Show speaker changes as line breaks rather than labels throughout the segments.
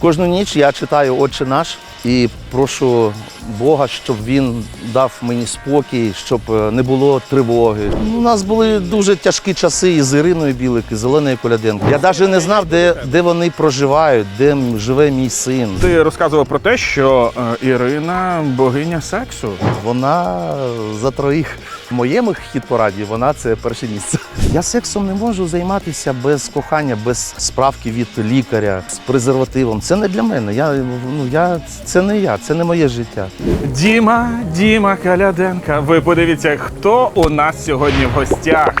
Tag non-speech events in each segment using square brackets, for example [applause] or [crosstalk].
Кожну ніч я читаю Отче наш і прошу Бога, щоб він дав мені спокій, щоб е, не було тривоги. У нас були дуже тяжкі часи із Іриною Білик, і Зеленою Коляденко. Я навіть не знав, де, де вони проживають, де живе мій син.
Ти розказував про те, що е, Ірина богиня сексу.
Вона за троїх в моєму хіт-пораді, вона це перше місце. Я сексом не можу займатися без кохання, без справки від лікаря, з презервативом. Це не для мене. Я, ну, я, це не я, це не моє життя.
Діма, Діма Каляденка. Ви подивіться, хто у нас сьогодні в гостях.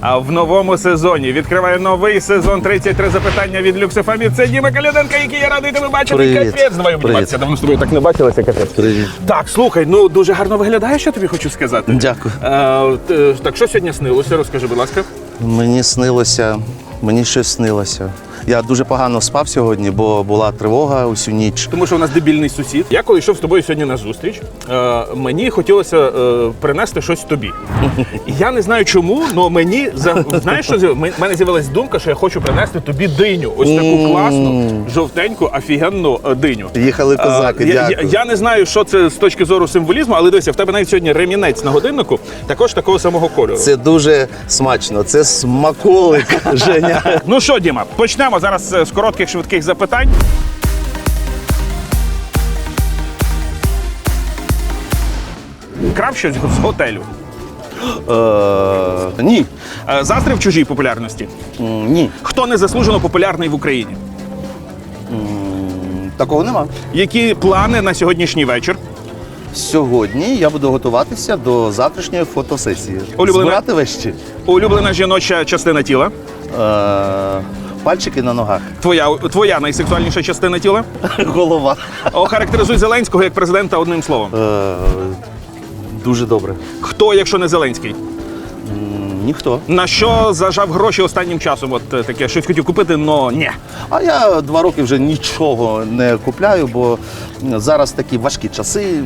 А в новому сезоні відкриває новий сезон 33 запитання від Люксофамі. Це Діма Каляденка, який я радий тебе бачити.
Привіт.
Капець, давай обніматися. Давно з тобою так не бачилися, капець.
Привіт.
Так, слухай, ну дуже гарно виглядаєш, що тобі хочу сказати.
Дякую.
Т- так що сьогодні снилося? Розкажи, будь ласка.
Мені снилося, мені щось снилося. Я дуже погано спав сьогодні, бо була тривога усю ніч.
Тому що у нас дебільний сусід. Я коли йшов з тобою сьогодні на зустріч, е, мені хотілося е, принести щось тобі. І [laughs] я не знаю чому, але мені за знаєш, що з'яв- Мен- мене з'явилась думка, що я хочу принести тобі диню. Ось таку класну, жовтеньку, офігенну е, диню.
Їхали козаки,
Е, я, я,
дякую.
я не знаю, що це з точки зору символізму, але дивися, в тебе навіть сьогодні ремінець на годиннику, також такого самого кольору.
Це дуже смачно. Це смаколик, [laughs] Женя. [laughs]
Ну що, Діма, почнемо зараз е, з коротких швидких запитань. Крав щось з готелю.
Е, ні.
Е, Заздрив чужій популярності.
М, Ні.
Хто незаслужено популярний в Україні?
Такого нема.
Які плани на сьогоднішній вечір?
Сьогодні я буду готуватися до завтрашньої фотосесії.
Улюблена-
Збирати вещі.
Улюблена жіноча частина тіла.
Е, пальчики на ногах.
Твоя, твоя найсексуальніша частина тіла. [laughs]
Голова.
Охарактеризуй Зеленського як президента одним словом.
Е, дуже добре.
Хто, якщо не Зеленський?
Ніхто.
На що зажав гроші останнім часом? От е, таке щось хотів купити, но ні.
А я два роки вже нічого не купляю, бо зараз такі важкі часи.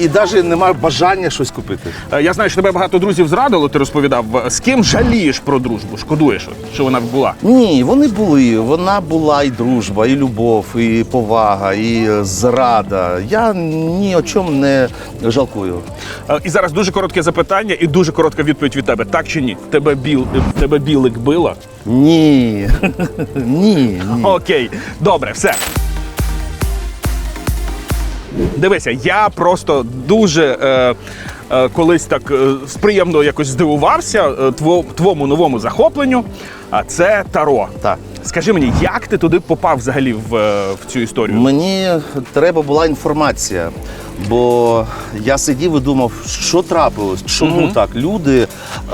І навіть немає бажання щось купити.
Е, Я знаю, що тебе багато друзів зрадило, ти розповідав. З ким жалієш про дружбу? Шкодуєш, от, що вона була?
Ні, вони були. Вона була і дружба, і любов, і повага, і е, зрада. Я ні о чому не жалкую.
Е, І зараз дуже коротке запитання і дуже коротка відповідь від тебе. Так чи ні? Тебе біл тебе білик била?
Ні. [laughs] ні, ні.
Окей, добре, все. Дивися, я просто дуже е, е, колись так е, приємно якось здивувався е, тво- твому новому захопленню. А це Таро.
Так.
Скажи мені, як ти туди попав взагалі в, е, в цю історію?
Мені треба була інформація, бо я сидів і думав, що трапилось, чому так. Люди,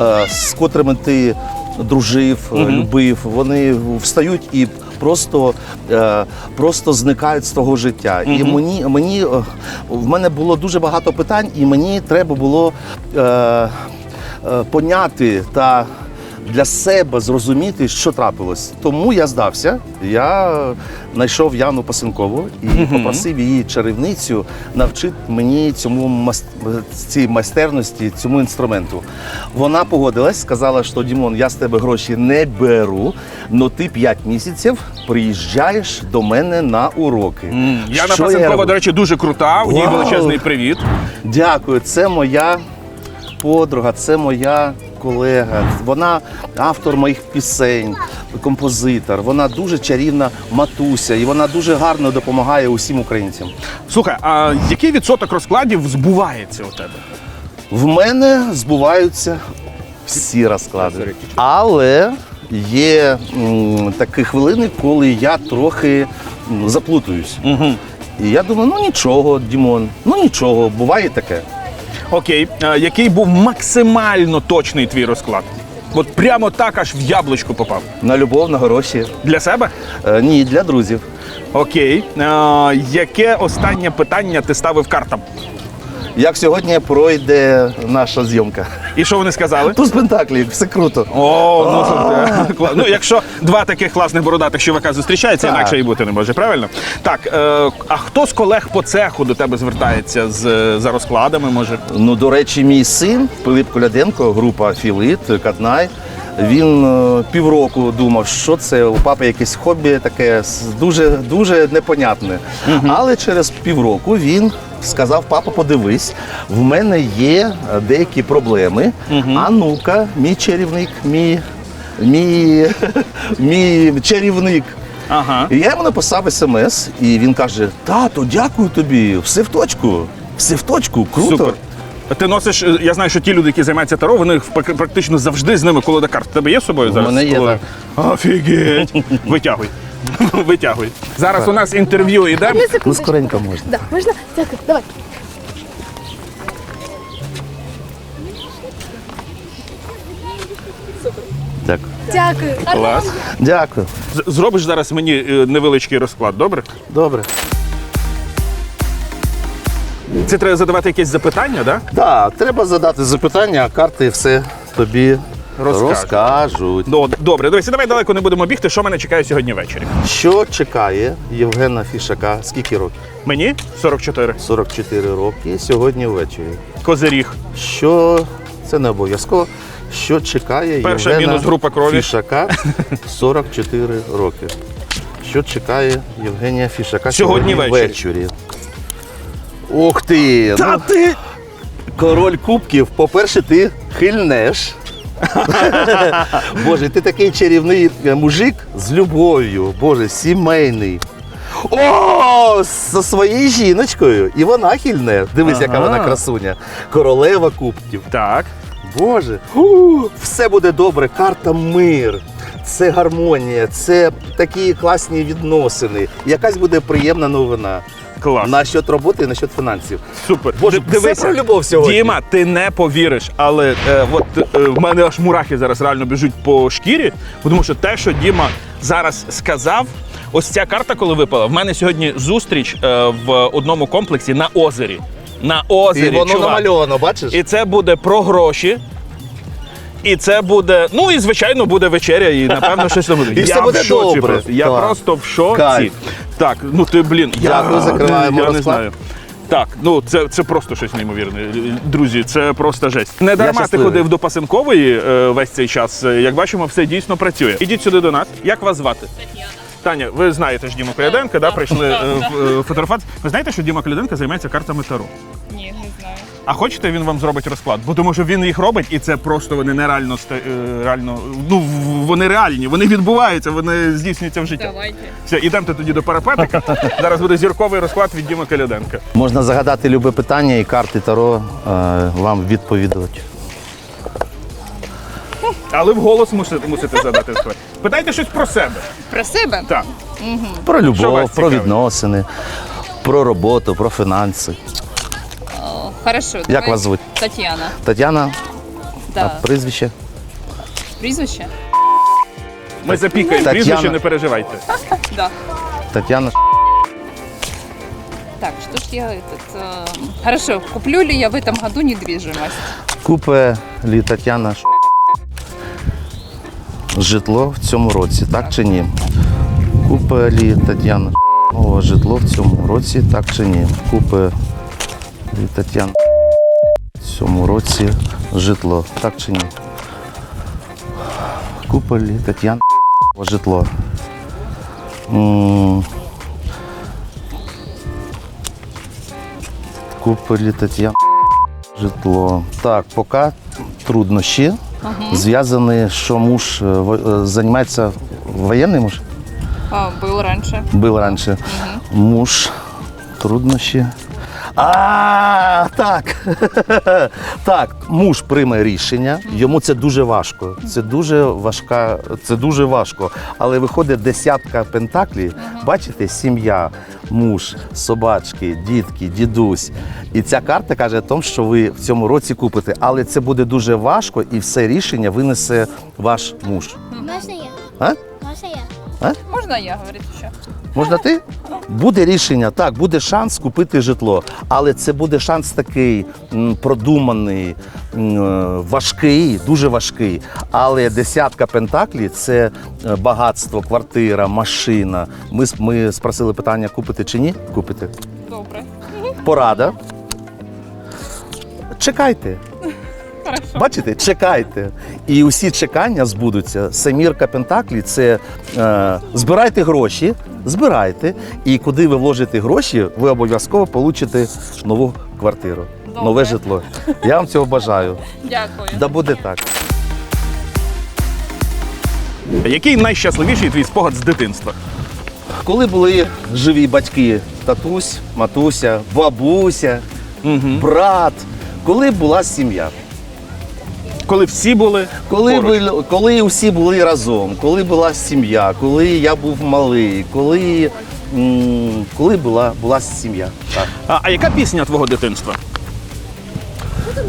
е, з котрими ти дружив, е, любив, вони встають і просто, е, просто зникають з того життя. І мені, мені е, в мене було дуже багато питань, і мені треба було е, е, поняти та для себе зрозуміти, що трапилось. Тому я здався. Я знайшов Яну Пасенкову і попросив її чарівницю навчити мені цьому мас- цій майстерності, цьому інструменту. Вона погодилась, сказала, що Дімон, я з тебе гроші не беру, але ти 5 місяців приїжджаєш до мене на уроки.
Яна
Що
Пасенкова,
роблю?
до речі, дуже крута. У ній величезний привіт.
Дякую, це моя подруга, це моя колега. Вона автор моїх пісень, композитор. Вона дуже чарівна матуся, і вона дуже гарно допомагає усім українцям.
Слухай, а який відсоток розкладів збувається у тебе?
В мене збуваються всі розклади. Але є м, такі хвилини, коли я трохи м, заплутуюсь.
Угу.
І я думаю, ну нічого, Дімон, ну нічого, буває таке.
Окей, який був максимально точний твій розклад? От прямо так аж в яблучко попав.
На любов, на гроші.
Для себе?
Е, ні, для друзів.
Окей. Е, яке останнє питання ти ставив картам?
Як сьогодні пройде наша зйомка?
І що вони сказали?
Туз Пентаклі, все круто.
О, ну, кла- ну якщо два таких класних бородатих чувака зустрічаються,
Так.
інакше і бути не може, правильно? Так, е, а хто з колег по цеху до тебе звертається з, за розкладами, може?
Ну, до речі, мій син Пилип Коляденко, група Філит, Катнай. Він е, півроку думав, що це у папи якесь хобі таке дуже, дуже непонятне. Але через півроку він сказав: папа, подивись, в мене є е, деякі проблеми. А ну-ка, мій чарівник, мій, мій, [laughs] мій чарівник.
Ага.
І я йому написав смс, і він каже: Тато, дякую тобі, все в точку, все в точку, круто.
Супер. Ти носиш, е, я знаю, що ті люди, які займаються таро, вони практично завжди з ними колода карт. У тебе є з собою
У
зараз?
мене є,
колода? Офігеть. [laughs] Витягуй. [laughs] Витягуй. Зараз у нас інтерв'ю йде.
Одну.
Ну, скоренько можна.
Да, можна? Дякую, давай.
Дякую.
Дякую.
Клас.
Дякую.
З- Зробиш зараз мені е, невеличкий розклад, добре?
Добре.
Це треба задавати якесь запитання, так?
Так, треба задати запитання, а карти все тобі
Розкажуть.
розкажуть.
Да? Добре, дивися, давай далеко не будемо бігти. Що мене чекає сьогодні ввечері?
Що чекає Євгена Фішака? Скільки років?
Мені 44.
44 роки сьогодні ввечері.
Козиріг.
Що це не обов'язково. Що чекає
Перша
Євгена
мінус група крові.
Фішака 44 роки. Що чекає Євгенія Фішака
Сьогодні
сьогодні,
ввечері.
Ух ти! ну,
ти!
Король кубків, по-перше, ти хильнеш. [laughs] Боже, ти такий чарівний е, мужик з любов'ю, Боже, сімейний. О, зі своєю жіночкою. І вона хильне. Дивись, яка вона красуня. Королева кубків.
Так.
Боже, у, все буде добре. Карта мир. Це гармонія, це такі класні відносини. Якась буде приємна новина.
Клас.
Насчет роботи і насчет фінансів.
Супер.
Боже,
Д-
все про любов сьогодні.
Діма, ти не повіриш, але е, от е, в мене аж мурахи зараз реально біжуть по шкірі, тому що те, що Діма зараз сказав, ось ця карта, коли випала, в мене сьогодні зустріч е, в одному комплексі на озері. На озері.
І воно
чувак.
намальовано, бачиш?
І це буде про гроші. І це буде, ну і звичайно буде вечеря, і напевно щось там буде.
І все
я
буде
в шоці
добре.
просто. Я
Так.
просто в шоці.
Кайф.
Так, ну ти, блін,
Дякую,
я,
закриваємо
я не
розклад.
знаю. Так, ну це, це просто щось неймовірне. Друзі, це просто жесть. Не дарма ти
щасливий.
ходив до пасинкової е, весь цей час. Е, Як бачимо, все дійсно працює. Ідіть сюди до нас. Як вас звати? Таня, ви знаєте ж Діму Коляденка, да? прийшли е, в- е, фотографувати. Ви знаєте, що Діма Коляденка займається картами Таро?
Ні, не знаю.
А хочете, він вам зробить розклад? Бо тому що він їх робить, і це просто вони нереально ста- е, реально. Ну вони реальні, вони відбуваються, вони здійснюються в життя.
Давайте.
Все, ідемте тоді до парапетика. [laughs] Зараз буде зірковий розклад від Діми Коляденка.
Можна загадати любе питання, і карти Таро е, вам відповідуть.
Але вголос мусите, мусите задати своє. Питайте щось про себе.
Про себе?
Так.
Про любов, про відносини, про роботу, про фінанси.
О, хорошо.
Як
давай.
вас звуть?
Тетяна.
Тетяна,
Да.
а прізвище?
Прізвище?
Ми запікаємо
Тетяна.
прізвище, не переживайте. [laughs]
Да.
Тетяна.
Так, что ж я этот... э, Хорошо, куплю ли я в этом году недвижимость?
Купе лі Тетяна житло в цьому році, так чи ні? Купе лі Тетяна О, житло в цьому році, так чи ні? Купе лі Тетяна в цьому році житло, так чи ні? Купе лі Тетяна житло. М. Купе Тетяна житло. Так, поки труднощі зв'язані, що муж е, е, займається воєнним муж?
А, был раньше.
Був раніше. Муж, труднощі. А, так. [laughs] так, муж прийме рішення. Йому це дуже важко. Це дуже важка, це дуже важко. Але виходить десятка пентаклів. Бачите, сім'я, муж, собачки, дітки, дідусь. І ця карта каже тому, що ви в цьому році купите. Але це буде дуже важко, і все рішення винесе ваш муж.
Можна я?
А?
Можна я?
Можно я, говорит, еще?
Можна ти? Буде рішення, так, буде шанс купити житло, але це буде шанс такий м, продуманий, м, е, важкий, дуже важкий. Але десятка пентаклів це е, багатство, квартира, машина. Ми, с- ми спросили питання, купити чи ні? Купити.
Добре.
Порада. Чекайте. Бачите, чекайте. І усі чекання збудуться. Семірка Пентаклі це е, збирайте гроші, збирайте, і куди ви вложите гроші, ви обов'язково получите нову квартиру,
Добре.
нове житло. Я вам цього бажаю.
Дякую.
Да буде так.
Який найщасливіший твій спогад з дитинства?
Коли були живі батьки, татусь, матуся, бабуся, брат, коли була сім'я.
Коли всі були
Коли,
поруч?
ви, коли усі були разом, коли була сім'я, коли я був малий, коли, м, коли була, була сім'я. Так.
А, а яка пісня твого дитинства?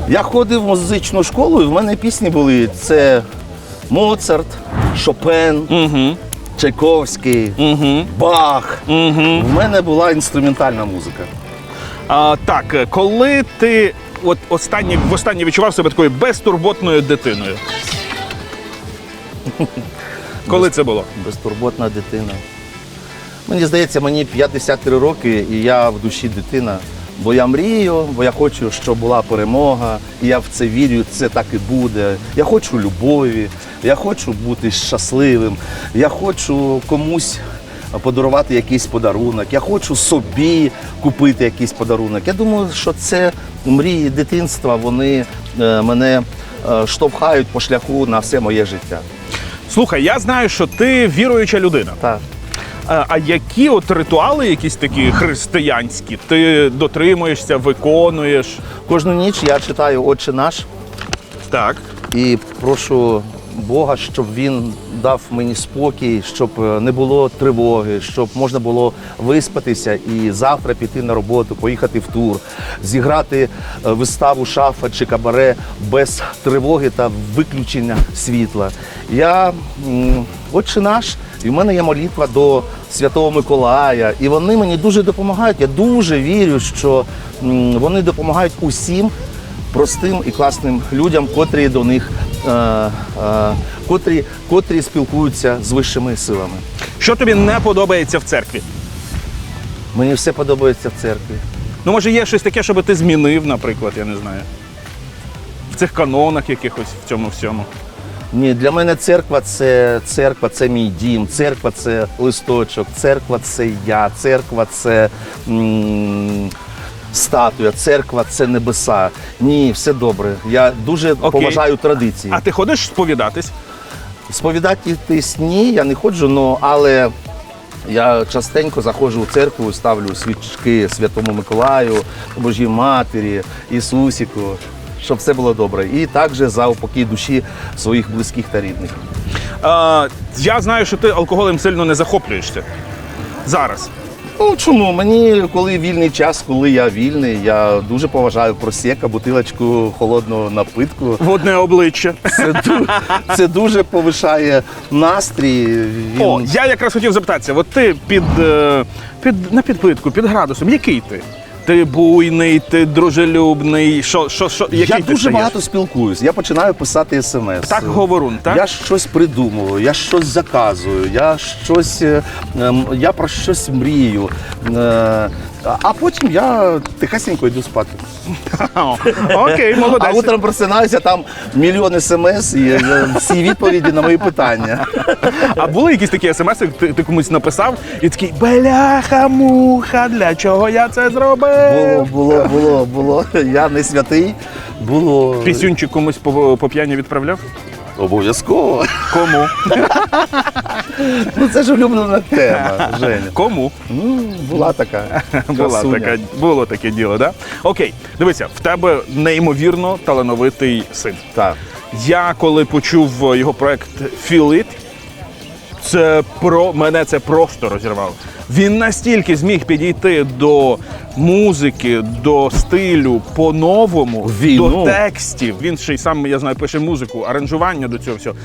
Я ходив в музичну школу, і в мене пісні були це Моцарт, Шопен,
Угу.
Чайковський,
Угу.
Бах.
Угу.
В мене була інструментальна музика.
А, так, коли ти от останнє, востаннє відчував себе такою безтурботною дитиною? [laughs] Коли це було?
Безтурботна дитина. Мені здається, мені 53 роки, і я в душі дитина. Бо я мрію, бо я хочу, щоб була перемога, і я в це вірю, це так і буде. Я хочу любові, я хочу бути щасливим, я хочу комусь подарувати якийсь подарунок, я хочу собі купити якийсь подарунок. Я думаю, що це мрії дитинства, вони е, мене е, штовхають по шляху на все моє життя.
Слухай, я знаю, що ти віруюча людина.
Так.
А, а які от ритуали, якісь такі християнські, ти дотримуєшся, виконуєш?
Кожну ніч я читаю Отче наш
Так.
і прошу Бога, щоб він дав мені спокій, щоб е, не було тривоги, щоб можна було виспатися і завтра піти на роботу, поїхати в тур, зіграти е, виставу шафа чи кабаре без тривоги та виключення світла. Я Отче наш, і в мене є молитва до Святого Миколая, і вони мені дуже допомагають. Я дуже вірю, що вони допомагають усім простим і класним людям, котрі до них е, е, котрі, котрі спілкуються з вищими силами.
Що тобі не подобається в церкві?
Мені все подобається в церкві.
Ну, може, є щось таке, щоб ти змінив, наприклад, я не знаю. В цих канонах якихось в цьому всьому.
Ні, для мене церква це церква, це мій дім, церква це листочок, церква це я, церква це м, статуя, церква це небеса. Ні, все добре. Я дуже поважаю традиції.
А ти ходиш сповідатись?
Сповідатись ні, я не ходжу, но, але я частенько заходжу у церкву, ставлю свічки Святому Миколаю, Божій Матері, Ісусіку, щоб все було добре. І також за упокій душі своїх близьких та рідних.
А, я знаю, що ти алкоголем сильно не захоплюєшся. Зараз.
Ну чому? Мені коли вільний час, коли я вільний, я дуже поважаю просека, бутилочку холодного напитку.
В одне обличчя.
Це, ду- це дуже повишає настрій. Він...
О, я якраз хотів запитатися: от ти під, е, під на підпитку, під градусом, який ти? Ти буйний, ти дружелюбний. Що, що, що, який
я
ти
дуже
стаєш?
багато спілкуюсь. Я починаю писати смс.
Так говорун, так?
Я щось придумую, я щось заказую, я щось, е, ем, я про щось мрію. Е, А потім я тихесенько йду спати. [laughs]
Окей, молодець.
А утром просинаюся, там мільйон смс і е, всі відповіді на мої питання.
А були якісь такі смс, ти, ти комусь написав і такий бляха-муха, для чого я це зробив?
Було, було, було, було. Я не святий. Було
Пісюнчик комусь по, по п'яні відправляв?
Обов'язково.
Кому?
Ну це ж улюблена тема, Женя.
Кому?
Ну, була така.
Була
красуня.
така, було таке діло, да? Окей, дивися, в тебе неймовірно талановитий син.
Так.
Я коли почув його проект Feel It, це про мене це просто розірвало. Він настільки зміг підійти до музики, до стилю по-новому, до текстів. Він ще й сам, я знаю, пише музику, аранжування до цього всього.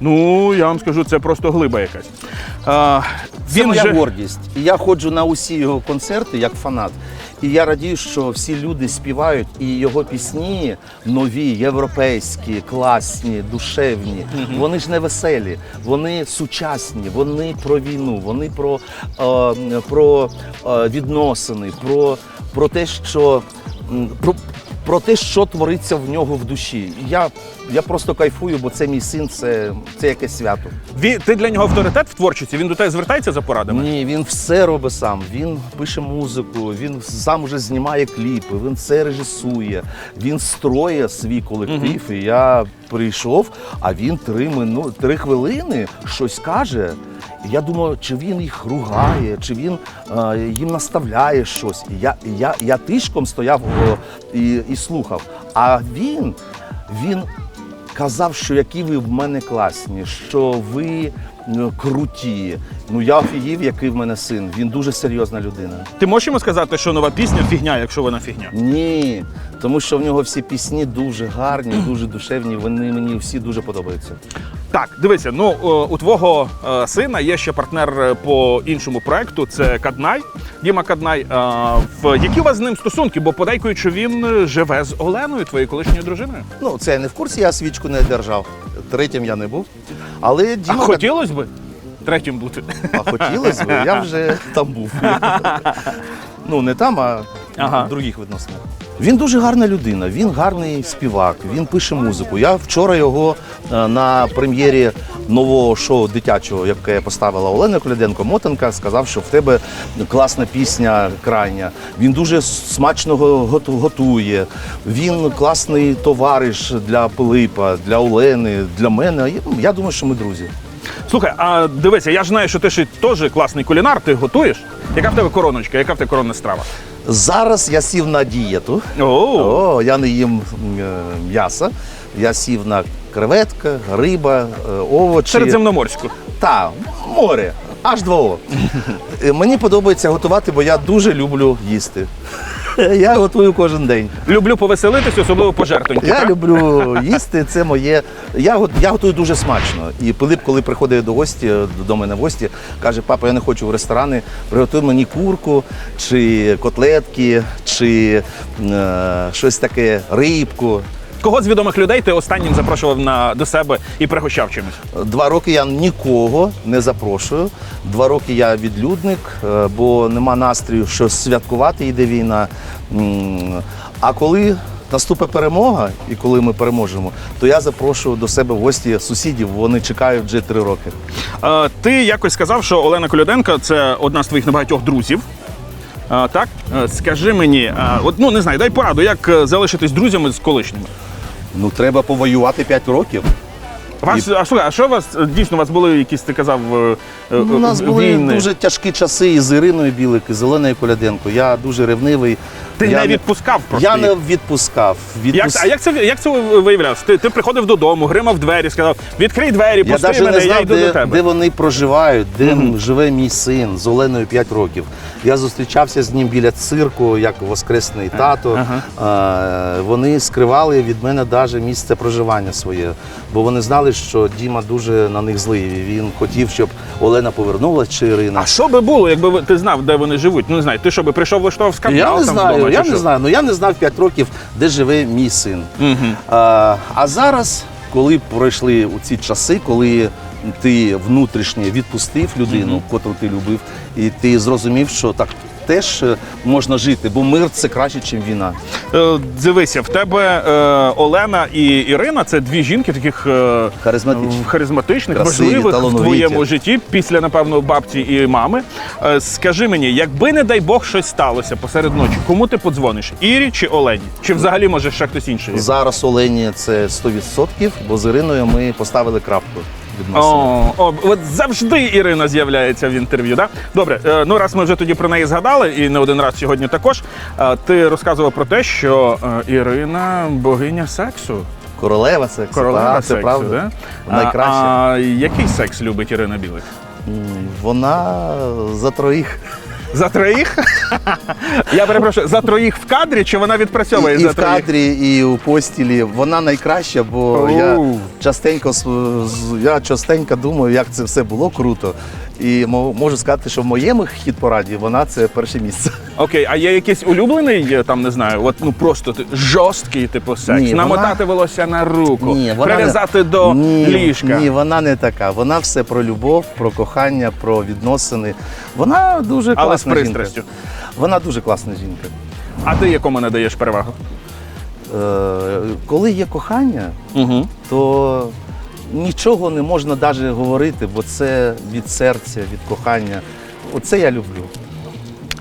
Ну, я вам скажу, це просто глиба якась. А,
Це моя
же-
гордість. І я ходжу на усі його концерти як фанат. І я радію, що всі люди співають, і його пісні нові, європейські, класні, душевні. Вони ж не веселі, вони сучасні, вони про війну, вони про, е, про е, відносини, про, про те, що про, про те, що твориться в нього в душі. Я, я просто кайфую, бо це мій син, це, це якесь свято.
Ві- ти для нього авторитет в творчості? Він до тебе звертається за порадами?
Ні, він все робить сам. Він пише музику, він сам уже знімає кліпи, він все режисує, він строє свій колектив. І я прийшов, а він три мину, три хвилини щось каже. І я думаю, чи він їх ругає, чи він е, їм наставляє щось. І я, я, я тишком стояв о, і, і слухав. А він, він казав, що які ви в мене класні, що ви ну, круті. Ну я офігів, який в мене син. Він дуже серйозна людина.
Ти можеш йому сказати, що нова пісня фігня, якщо вона фігня?
Ні, тому що в нього всі пісні дуже гарні, дуже душевні. Вони мені всі дуже подобаються.
Так, дивися, ну е, у твого е, сина є ще партнер е, по іншому проекту. Це Каднай, Діма Каднай. В які у вас з ним стосунки? Бо подейкують, що він живе з Оленою, твоєю колишньою дружиною.
Ну це я не в курсі, я свічку не держав. Третім я не був. Але
А хотілося б третім бути.
А хотілося б, я вже там був. [laughs] ну, не там, а
Ага.
в других відносинах. Він дуже гарна людина, він гарний співак, він пише музику. Я вчора його е, на прем'єрі нового шоу дитячого, яке поставила Олена Коляденко, Мотанка, сказав, що в тебе класна пісня крайня. Він дуже смачно готує. Він класний товариш для Пилипа, для Олени, для мене. Я думаю, що ми друзі.
Слухай, а дивися, я ж знаю, що ти ж теж класний кулінар, ти готуєш. Яка в тебе короночка, яка в тебе коронна страва?
Зараз я сів на дієту.
Oh.
О, я не їм е, м'яса. Я сів на креветка, риба, е, овочі.
середземноморську.
Та, море. Аж два. Е, Мені подобається готувати, бо я дуже люблю їсти. [laughs] Я готую кожен день.
Люблю повеселитись, особливо пожертвоньки.
Я люблю [laughs] їсти, це моє. Я, я готую дуже смачно. І Пилип, коли приходить до гості, до мене в гості, каже: папа, я не хочу в ресторани, приготуй мені курку, чи котлетки, чи е, щось таке, рибку.
Кого з відомих людей ти останнім запрошував на, до себе і пригощав чимось?
Два роки я нікого не запрошую. Два роки я відлюдник, е, бо нема настрою, що святкувати йде війна. А коли наступить перемога, і коли ми переможемо, то я запрошую до себе в гості сусідів. Вони чекають вже три роки.
Е, ти якось сказав, що Олена Коляденко це одна з твоїх небагатьох друзів. Е, так? Скажи мені, е, от, ну не знаю, дай пораду, як залишитись друзями з колишніми.
Ну треба повоювати 5 років.
Вас, а, слухай, а що у вас е, дійсно у вас були якісь, ти казав, е, е,
у нас
е,
були
війни?
дуже тяжкі часи із Іриною Білик, і з Оленою Коляденко. Я дуже ревнивий.
Ти
я
не відпускав просто
Я
їх?
не відпускав.
Як, а як це, як це виявлявся? Ти, ти приходив додому, гримав двері, сказав, відкрий двері,
Я
пусти
навіть
мене,
не
я
знав,
йду до
де,
тебе.
де вони проживають, де живе мій син з Оленою 5 років. Я зустрічався з ним біля цирку, як воскресний тато. А, вони скривали від мене навіть місце проживання своє, бо вони знали, що Діма дуже на них злий. Він хотів, щоб Олена повернулася чи Ірина.
А що би було, якби ти знав, де вони живуть? Ну не знаю, ти що би прийшов влаштував скандал
Я не
там
знаю,
вдома,
я
чи
не знаю. Ну я не знав 5 років, де живе мій син. А, а зараз, коли пройшли у ці часи, коли ти внутрішньо відпустив людину, котру ти любив, і ти зрозумів, що так теж можна жити, бо мир це краще, ніж війна.
Е, Дивися, в тебе е, Олена і Ірина це дві жінки, таких е,
Харизматичні.
харизматичних,
Красиві,
важливих в твоєму житті, після, напевно, бабці і мами. Скажи мені, якби, не дай Бог, щось сталося посеред ночі, кому ти подзвониш? Ірі чи Олені? Чи взагалі може ще хтось інший?
Зараз Олені це 100%, бо з Іриною ми поставили крапку. Відносини.
О, о, от завжди Ірина з'являється в інтерв'ю. Да? Добре, е, ну раз ми вже тоді про неї згадали, і не один раз сьогодні також. е, Ти розказував про те, що е, Ірина богиня сексу.
Королева сексу.
Королева
так, це
сексу,
правда.
да?
Найкраще.
А, а який секс любить Ірина Білик?
М, Вона за троїх.
За троїх? [laughs] Я перепрошую, за троїх в кадрі чи вона відпрацьовує
І, і
за
в
троїх?
кадрі, і у постілі. Вона найкраща, бо
Оу.
я частенько с- з- я частенько думаю, як це все було круто. І можу сказати, що в моєму хіт-пораді вона це перше місце.
Окей, а є якийсь улюблений, е, там не знаю, от ну просто ти- жорсткий типу секс,
Ні,
намотати волосся на руку,
Ні, вона
прив'язати
не...
до
ні,
ліжка.
Ні, вона не така. Вона все про любов, про кохання, про відносини. Вона дуже
Але з пристрастю.
жінка. Вона дуже класна жінка.
А ти якому надаєш перевагу?
Е, коли є кохання,
Угу.
то нічого не можна навіть говорити, бо це від серця, від кохання. Оце я люблю.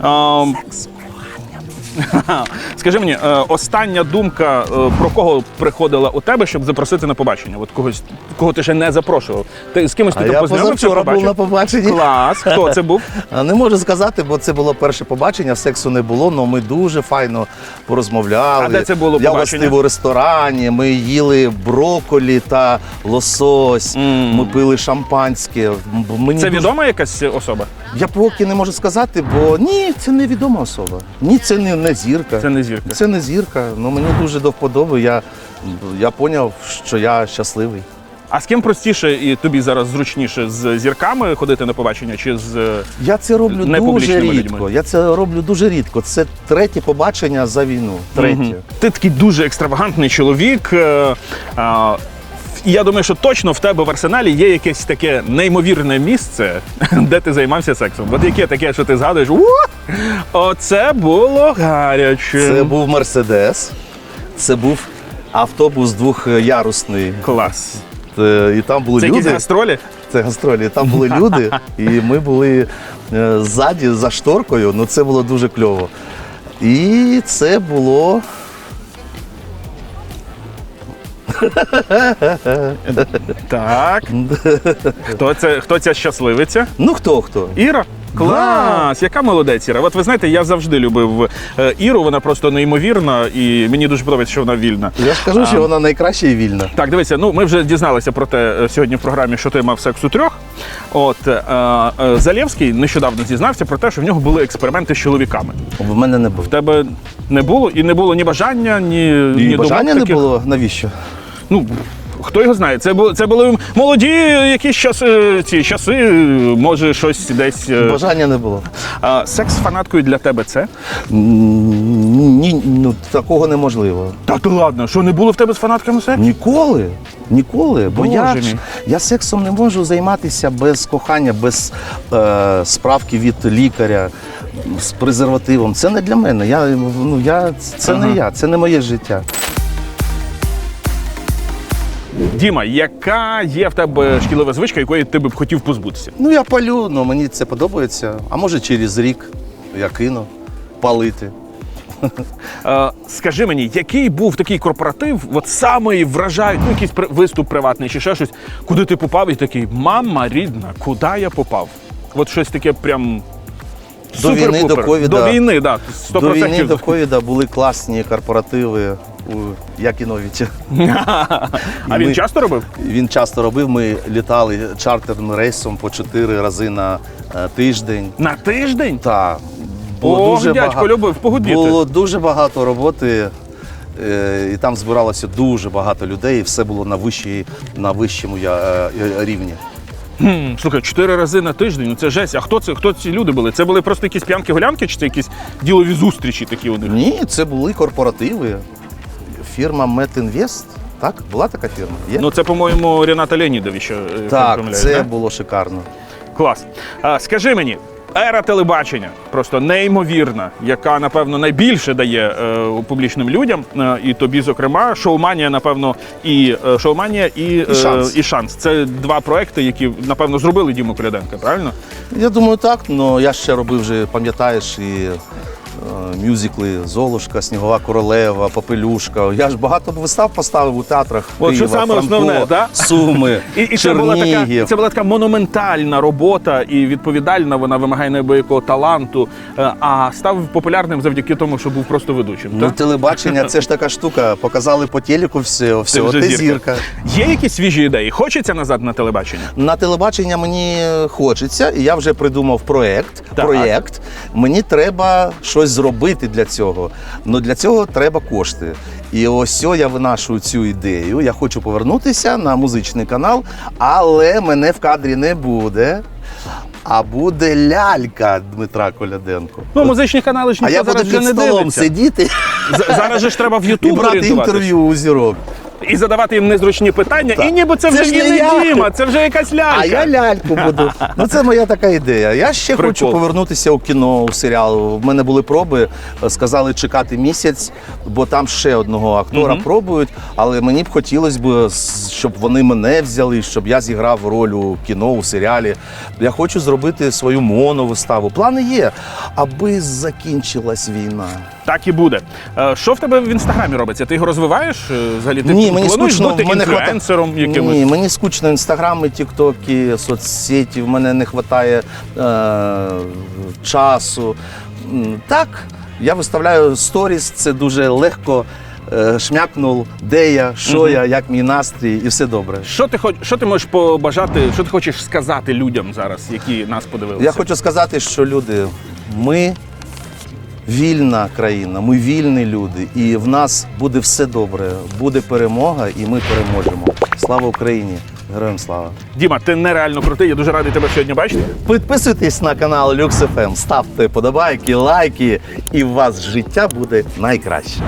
Um, Скажи мені, е, остання думка е, про кого приходила у тебе, щоб запросити на побачення? От когось, кого ти ще не запрошував. Ти з кимось ти там
я
познайомився,
позавчора був на побаченні.
Клас. Хто це був? [laughs]
Не можу сказати, бо це було перше побачення, сексу не було, але ми дуже файно порозмовляли.
А де це було
Я
побачення?
гостив у ресторані, ми їли броколі та лосось,
Мм.
ми пили шампанське. Мені
Це
дуже-
відома якась особа?
Я поки не можу сказати, бо ні, це не відома особа. Ні, це не, не зірка.
Це не зірка.
Це не зірка. Ну мені дуже до вподоби. Я, я поняв, що я щасливий.
А з ким простіше і тобі зараз зручніше з зірками ходити на побачення чи з е,
Я це роблю дуже рідко.
людьми.
Я це роблю дуже рідко. Це третє побачення за війну. Третє.
Мгм. Ти такий дуже екстравагантний чоловік. е, а, І я думаю, що точно в тебе в арсеналі є якесь таке неймовірне місце, [laughs] де ти займався сексом. От яке таке, що ти згадуєш, «О, оце було гаряче.
Це був Мерседес, це був автобус двохярусний.
клас.
Е, І там були
Це якісь
люди.
гастролі?
Це гастролі. і Там були [laughs] люди, і ми були е, ззаді за шторкою. Ну це було дуже кльово. І це було.
Так. Хто це? Хто ця щасливиця?
Ну хто хто?
Іра? Клас! Яка молодець Іра. От ви знаєте, я завжди любив е, Іру, вона просто неймовірна, і мені дуже подобається, що вона вільна.
Я ж кажу, що вона найкраща і вільна.
Так, дивися, ну ми вже дізналися про те е, сьогодні в програмі, що ти мав секс у трьох. От е, е, Залєвський нещодавно зізнався про те, що в нього були експерименти з чоловіками.
В мене не було.
В тебе не було і не було ні бажання, ні,
І
ні
бажання
думок
не
таких.
було. Навіщо?
Ну хто його знає? Це були це були молоді якісь часи, ці часи, може щось десь. е,
Бажання не було.
А, секс з фанаткою для тебе це?
Ні, ну такого неможливо.
Та то ладно, що не було в тебе з фанатками секс?
Ніколи. Ніколи. Бо я, ж- я сексом не можу займатися без кохання, без е, справки від лікаря, з презервативом. Це не для мене. Я, ну, я, це
Ага.
не я, це не моє життя.
Діма, яка є в тебе шкілова звичка, якої ти би б хотів позбутися?
Ну я палю, ну мені це подобається. А може через рік я кину палити.
Е, скажи мені, який був такий корпоратив, от самий вражають, ну якийсь при- виступ приватний чи ще щось, куди ти попав і такий, мама рідна, куди я попав? От щось таке прям.
До війни,
супер-пупер.
до ковіда.
До війни, так. Да,
До війни до ковіда були класні корпоративи у Якіновича. [laughs]
А він
ми-
часто робив?
Він часто робив. Ми літали чартерним рейсом по чотири рази на е, тиждень.
На тиждень?
Та
Ох, дядько любив погудіти.
Було дуже багато роботи, е, і там збиралося дуже багато людей, і все було на вищій, на вищому е, рівні.
Хм, слухай, чотири рази на тиждень, ну це жесть. А хто це? Хто ці люди були? Це були просто якісь п'янки-гулянки, чи це якісь ділові зустрічі такі у них?
Ні, це були корпоративи. Фірма Метінвест. Так, була така фірма? Є?
Ну це, по-моєму, Рената Леонідові, що е,
так, це
да?
було шикарно.
Клас. А, скажи мені, ера телебачення просто неймовірна, яка, напевно, найбільше дає е, публічним людям, е, і тобі, зокрема, шоуманія, напевно, і е, шоуманія, і, е,
«Шанс».
і шанс. Це два проекти, які, напевно, зробили Діму Коляденка, правильно?
Я думаю, так, але я ще робив вже, пам'ятаєш, і мюзикли Золушка, Снігова королева, Попелюшка. Я ж багато вистав поставив у театрах.
От що саме
Франко,
основне, да?
Суми, [laughs]
І, і це, була така, це була така монументальна робота і відповідальна, вона вимагає неабиякого таланту, е, а став популярним завдяки тому, що був просто ведучим.
Ну,
так?
телебачення [laughs] це ж така штука. Показали по телеку все, все,
вже
ти
зірка.
зірка.
Є якісь свіжі ідеї? Хочеться назад на телебачення?
На телебачення мені хочеться, і я вже придумав проєкт. Проєкт. Мені треба щось зробити для цього. Ну для цього треба кошти. І ось я винашую цю ідею. Я хочу повернутися на музичний канал, але мене в кадрі не буде. А буде лялька Дмитра Коляденко.
Ну, музичні канали ж
а
ніхто
я буду
вже
під
не
столом
дивиться.
сидіти
Зараз же ж треба в Ютуб [laughs]
брати інтерв'ю у зірок.
І задавати їм незручні питання.
Так.
І ніби це,
Це
вже
не
не
я.
Діма, це вже якась лялька.
А я ляльку буду. Ну це моя така ідея. Я ще
Прикол.
хочу повернутися у кіно, у серіал. В мене були проби, сказали чекати місяць, бо там ще одного актора пробують. Але мені б хотілося б, щоб вони мене взяли, щоб я зіграв роль у кіно, у серіалі. Я хочу зробити свою моновиставу. Плани є, аби закінчилась війна.
Так і буде. Е, Що в тебе в інстаграмі робиться? Ти його розвиваєш? Е, Взагалі ти
Ні, мені
плануєш
скучно.
бути
мене хвата-
інфлюенсером якимось?
Ні, мені скучно інстаграми, тіктоки, соцсеті. В мене не вистачає е, часу. Так, я виставляю сторіс, це дуже легко. Е, шмякнув, де я, що я, як мій настрій, і все добре.
Що ти хоч, що ти можеш побажати, що ти хочеш сказати людям зараз, які нас подивилися?
Я хочу сказати, що люди, ми вільна країна, ми вільні люди, і в нас буде все добре. Буде перемога, і ми переможемо. Слава Україні! Героям слава!
Діма, ти нереально крутий. Я дуже радий тебе сьогодні бачити.
Підписуйтесь на канал LuxFM, ставте подобайки, лайки, і у вас життя буде найкраще.